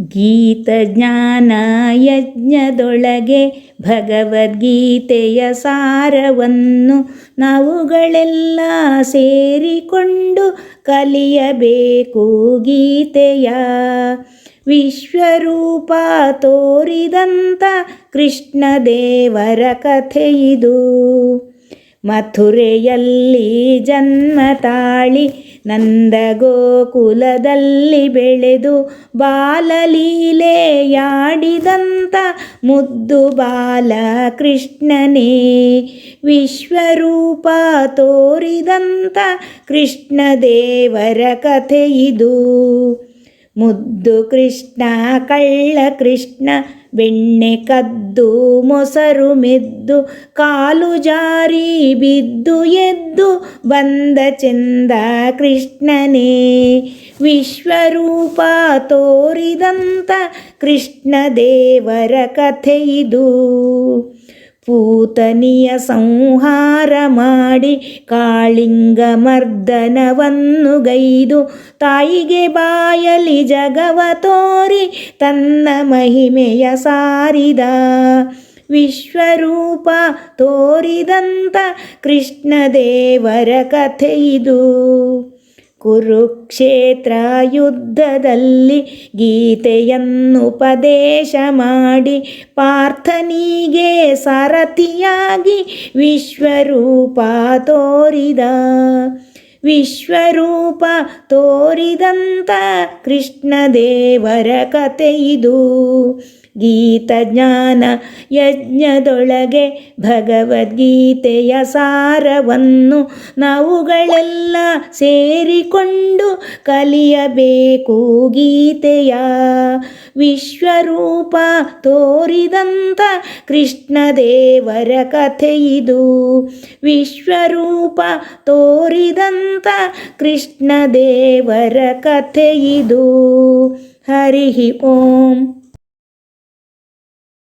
ಗೀತಜ್ಞಾನ ಯಜ್ಞದೊಳಗೆ ಭಗವದ್ಗೀತೆಯ ಸಾರವನ್ನು ನಾವುಗಳೆಲ್ಲ ಸೇರಿಕೊಂಡು ಕಲಿಯಬೇಕು ಗೀತೆಯ. ವಿಶ್ವರೂಪ ತೋರಿದಂಥ ಕೃಷ್ಣದೇವರ ಕಥೆಯಿದು ಮಥುರೆಯಲ್ಲಿ ಜನ್ಮ ತಾಳಿ ನಂದ ಗೋಕುಲದಲ್ಲಿ ಬೆಳೆದು ಬಾಲಲೀಲೆಯಾಡಿದಂಥ ಮುದ್ದು ಬಾಲ ಕೃಷ್ಣನೇ ವಿಶ್ವರೂಪ ತೋರಿದಂಥ ಕೃಷ್ಣದೇವರ ಕಥೆಯಿದು ಮುದ್ದು ಕೃಷ್ಣ, ಕಳ್ಳ ಕೃಷ್ಣ, ಬೆಣ್ಣೆ ಕದ್ದು, ಮೊಸರು ಮೆದ್ದು, ಕಾಲು ಜಾರಿ ಬಿದ್ದು ಎದ್ದು ಬಂದ ಚಂದ ಕೃಷ್ಣನೇ. ವಿಶ್ವರೂಪ ತೋರಿದಂತ ಕೃಷ್ಣ ದೇವರ ಕಥೆಯಿದು ಪೂತನಿಯ ಸಂಹಾರ ಮಾಡಿ ಕಾಳಿಂಗ ಮರ್ದನವನ್ನು ಗೈದು ತಾಯಿಗೆ ಬಾಯಲಿ ಜಗವ ತೋರಿ ತನ್ನ ಮಹಿಮೆಯ ಸಾರಿದ. ವಿಶ್ವರೂಪ ತೋರಿದಂತ ಕೃಷ್ಣ ದೇವರ ಕಥೆಯಿದು ಕುರುಕ್ಷೇತ್ರ ಯುದ್ಧದಲ್ಲಿ ಗೀತೆಯನ್ನುಪದೇಶ ಮಾಡಿ ಪಾರ್ಥನಿಗೆ ಸಾರಥಿಯಾಗಿ ವಿಶ್ವರೂಪ ತೋರಿದ. ವಿಶ್ವರೂಪ ತೋರಿದಂಥ ಕೃಷ್ಣದೇವರ ಕಥೆಯಿದು ಗೀತಜ್ಞಾನ ಯಜ್ಞದೊಳಗೆ ಭಗವದ್ಗೀತೆಯ ಸಾರವನ್ನು ನಾವುಗಳೆಲ್ಲ ಸೇರಿಕೊಂಡು ಕಲಿಯಬೇಕು ಗೀತೆಯ. ವಿಶ್ವರೂಪ ತೋರಿದಂಥ ಕೃಷ್ಣ ದೇವರ ಕಥೆಯಿದು ವಿಶ್ವರೂಪ ತೋರಿದಂಥ ಕೃಷ್ಣದೇವರ ಕಥೆಯಿದು ಹರಿ ಓಂ